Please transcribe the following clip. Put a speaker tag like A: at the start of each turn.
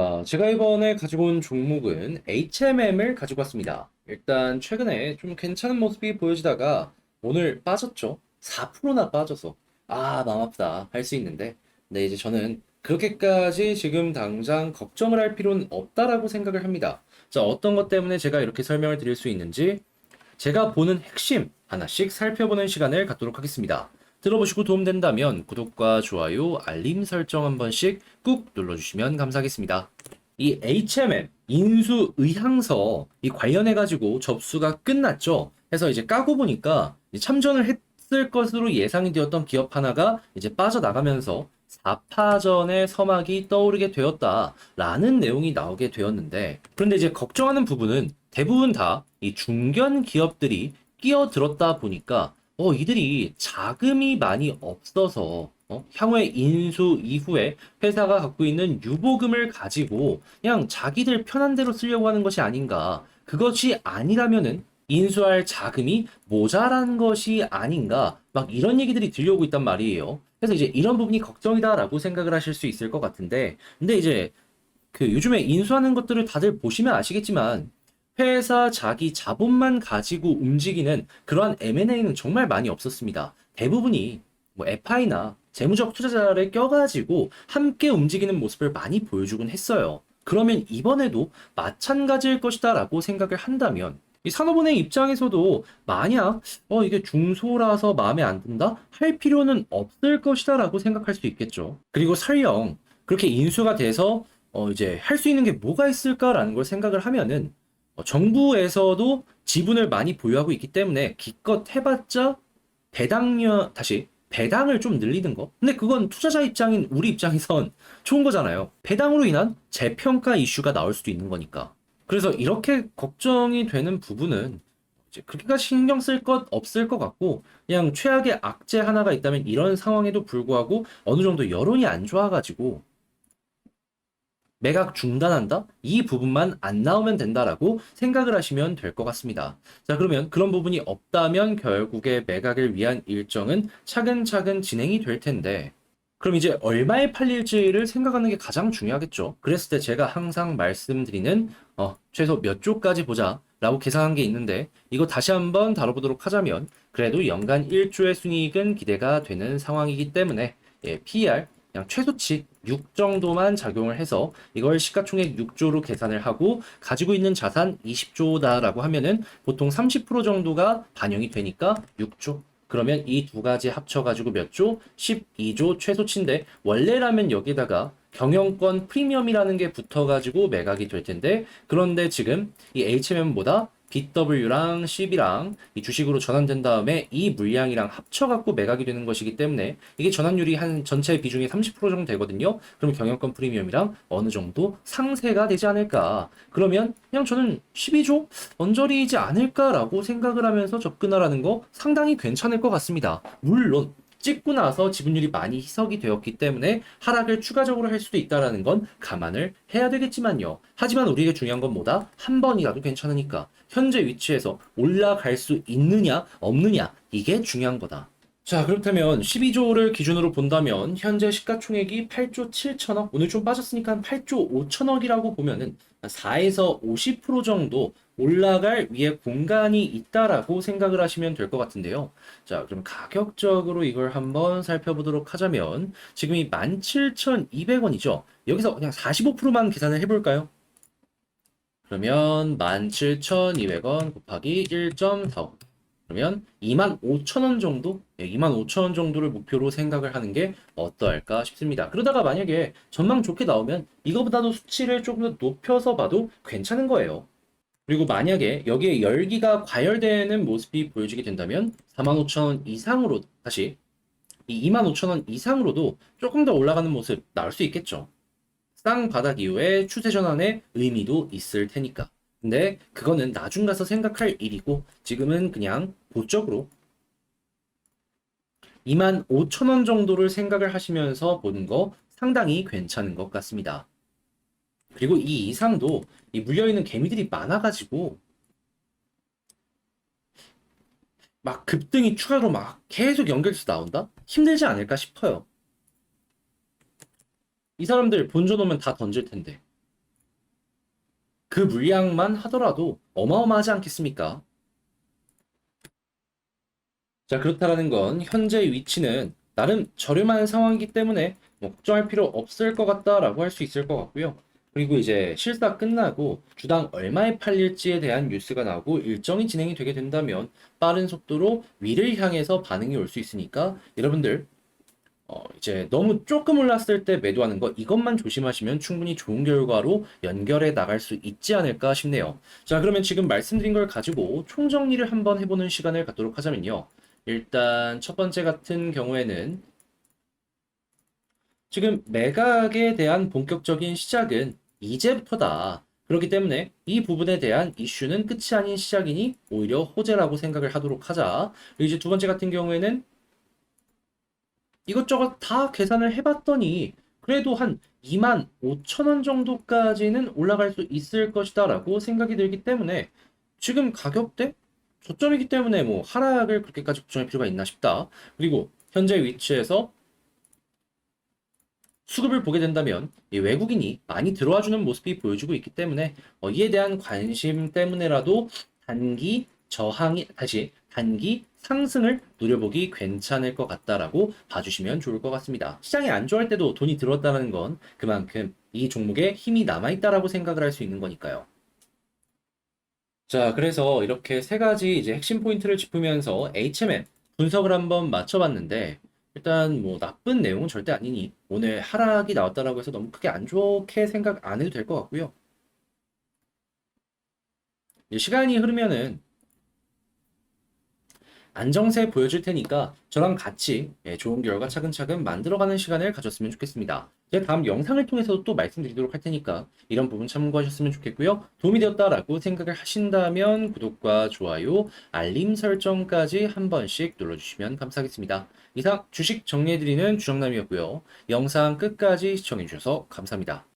A: 아, 제가 이번에 가지고 온 종목은 HMM을 가지고 왔습니다. 일단 최근에 좀 괜찮은 모습이 보여지다가 오늘 빠졌죠. 4%나 빠져서 아, 마음 아프다 할 수 있는데 근데 이제 저는 그렇게까지 지금 당장 걱정을 할 필요는 없다라고 생각을 합니다. 자, 어떤 것 때문에 제가 이렇게 설명을 드릴 수 있는지 제가 보는 핵심 하나씩 살펴보는 시간을 갖도록 하겠습니다. 들어보시고 도움된다면 구독과 좋아요, 알림 설정 한 번씩 꾹 눌러주시면 감사하겠습니다. 이 HMM 인수 의향서 이 관련해 가지고 접수가 끝났죠. 해서 이제 까고 보니까 참전을 했을 것으로 예상이 되었던 기업 하나가 이제 빠져나가면서 4파전의 서막이 떠오르게 되었다라는 내용이 나오게 되었는데 그런데 이제 걱정하는 부분은 대부분 다 이 중견 기업들이 끼어들었다 보니까 어 이들이 자금이 많이 없어서 어, 향후에 인수 이후에 회사가 갖고 있는 유보금을 가지고 그냥 자기들 편한 대로 쓰려고 하는 것이 아닌가. 그것이 아니라면은 인수할 자금이 모자란 것이 아닌가. 막 이런 얘기들이 들려오고 있단 말이에요. 그래서 이제 이런 부분이 걱정이다라고 생각을 하실 수 있을 것 같은데, 근데 이제 그 요즘에 인수하는 것들을 다들 보시면 아시겠지만, 회사 자기 자본만 가지고 움직이는 그러한 M&A는 정말 많이 없었습니다. 대부분이 뭐 FI나 재무적 투자자를 껴가지고 함께 움직이는 모습을 많이 보여주곤 했어요. 그러면 이번에도 마찬가지일 것이다 라고 생각을 한다면 이 산업은행 입장에서도 만약 어 이게 중소라서 마음에 안 든다 할 필요는 없을 것이다 라고 생각할 수 있겠죠. 그리고 설령 그렇게 인수가 돼서 어 이제 할 수 있는 게 뭐가 있을까라는 걸 생각을 하면은 어, 정부에서도 지분을 많이 보유하고 있기 때문에 기껏 해봤자 배당료 다시 배당을 좀 늘리는 거. 근데 그건 투자자 입장인 우리 입장에선 좋은 거잖아요. 배당으로 인한 재평가 이슈가 나올 수도 있는 거니까. 그래서 이렇게 걱정이 되는 부분은 이제 그렇게까지 신경 쓸 것 없을 것 같고 그냥 최악의 악재 하나가 있다면 이런 상황에도 불구하고 어느 정도 여론이 안 좋아가지고 매각 중단한다? 이 부분만 안 나오면 된다라고 생각을 하시면 될 것 같습니다. 자, 그러면 그런 부분이 없다면 결국에 매각을 위한 일정은 차근차근 진행이 될 텐데, 그럼 이제 얼마에 팔릴지를 생각하는 게 가장 중요하겠죠. 그랬을 때 제가 항상 말씀드리는, 어, 최소 몇 조까지 보자. 라고 계산한 게 있는데, 이거 다시 한번 다뤄보도록 하자면, 그래도 연간 1조의 순이익은 기대가 되는 상황이기 때문에, 예, PER 그냥 최소치 6 정도만 작용을 해서 이걸 시가총액 6조로 계산을 하고 가지고 있는 자산 20조다라고 하면은 보통 30% 정도가 반영이 되니까 6조. 그러면 이 두 가지 합쳐가지고 몇 조? 12조 최소치인데 원래라면 여기다가 경영권 프리미엄이라는 게 붙어가지고 매각이 될 텐데 그런데 지금 이 HMM보다 BW랑 CB랑 이 주식으로 전환된 다음에 이 물량이랑 합쳐갖고 매각이 되는 것이기 때문에 이게 전환율이 한 전체 비중의 30% 정도 되거든요. 그럼 경영권 프리미엄이랑 어느 정도 상세가 되지 않을까. 그러면 그냥 저는 12조 언저리이지 않을까라고 생각을 하면서 접근하라는 거 상당히 괜찮을 것 같습니다. 물론 찍고 나서 지분율이 많이 희석이 되었기 때문에 하락을 추가적으로 할 수도 있다라는 건 감안을 해야 되겠지만요. 하지만 우리에게 중요한 건 뭐다? 한 번이라도 괜찮으니까 현재 위치에서 올라갈 수 있느냐 없느냐 이게 중요한 거다. 자, 그렇다면 12조를 기준으로 본다면 현재 시가총액이 8조 7천억, 오늘 좀 빠졌으니까 한 8조 5천억이라고 보면은 4에서 50% 정도 올라갈 위에 공간이 있다라고 생각을 하시면 될 것 같은데요. 자, 그럼 가격적으로 이걸 한번 살펴보도록 하자면 지금 이 17,200원이죠. 여기서 그냥 45%만 계산을 해볼까요? 그러면 17,200원 곱하기 1.45. 그러면 25,000원 정도? 예, 25,000원 정도를 목표로 생각을 하는 게 어떠할까 싶습니다. 그러다가 만약에 전망 좋게 나오면 이거보다도 수치를 조금 더 높여서 봐도 괜찮은 거예요. 그리고 만약에 여기에 열기가 과열되는 모습이 보여지게 된다면 45,000원 이상으로 다시 이 25,000원 이상으로도 조금 더 올라가는 모습 나올 수 있겠죠. 쌍바닥 이후에 추세 전환의 의미도 있을 테니까. 근데 그거는 나중 가서 생각할 일이고 지금은 그냥 보적으로 2만 5천 원 정도를 생각을 하시면서 보는 거 상당히 괜찮은 것 같습니다. 그리고 이 이상도 이 물려있는 개미들이 많아가지고 막 급등이 추가로 막 계속 연결해서 나온다? 힘들지 않을까 싶어요. 이 사람들 본전 오면 다 던질 텐데. 그 물량만 하더라도 어마어마하지 않겠습니까? 자, 그렇다라는 건 현재 위치는 나름 저렴한 상황이기 때문에 뭐 걱정할 필요 없을 것 같다라고 할 수 있을 것 같고요. 그리고 이제 실사 끝나고 주당 얼마에 팔릴지에 대한 뉴스가 나오고 일정이 진행이 되게 된다면 빠른 속도로 위를 향해서 반응이 올 수 있으니까 여러분들 어, 이제 너무 조금 올랐을 때 매도하는 거 이것만 조심하시면 충분히 좋은 결과로 연결해 나갈 수 있지 않을까 싶네요. 자, 그러면 지금 말씀드린 걸 가지고 총정리를 한번 해보는 시간을 갖도록 하자면요. 일단 첫 번째 같은 경우에는 지금 매각에 대한 본격적인 시작은 이제부터다. 그렇기 때문에 이 부분에 대한 이슈는 끝이 아닌 시작이니 오히려 호재라고 생각을 하도록 하자. 그리고 이제 두 번째 같은 경우에는 이것저것 다 계산을 해봤더니 그래도 한 2만 5천 원 정도까지는 올라갈 수 있을 것이다 라고 생각이 들기 때문에 지금 가격대 저점이기 때문에 뭐 하락을 그렇게까지 걱정할 필요가 있나 싶다. 그리고 현재 위치에서 수급을 보게 된다면 이 외국인이 많이 들어와 주는 모습이 보여주고 있기 때문에 어, 이에 대한 관심 때문에라도 단기 저항이 다시 단기 상승을 노려보기 괜찮을 것 같다라고 봐주시면 좋을 것 같습니다. 시장이 안 좋아할 때도 돈이 들어왔다는 건 그만큼 이 종목에 힘이 남아있다라고 생각을 할 수 있는 거니까요. 자, 그래서 이렇게 세 가지 이제 핵심 포인트를 짚으면서 HMM 분석을 한번 맞춰봤는데, 일단 뭐 나쁜 내용은 절대 아니니, 오늘 하락이 나왔다라고 해서 너무 크게 안 좋게 생각 안 해도 될 것 같고요. 시간이 흐르면은 안정세 보여줄 테니까 저랑 같이 예, 좋은 결과 차근차근 만들어가는 시간을 가졌으면 좋겠습니다. 제가 다음 영상을 통해서도 또 말씀드리도록 할 테니까 이런 부분 참고하셨으면 좋겠고요. 도움이 되었다라고 생각을 하신다면 구독과 좋아요, 알림 설정까지 한 번씩 눌러주시면 감사하겠습니다. 이상 주식 정리해드리는 주정남이었고요. 영상 끝까지 시청해주셔서 감사합니다.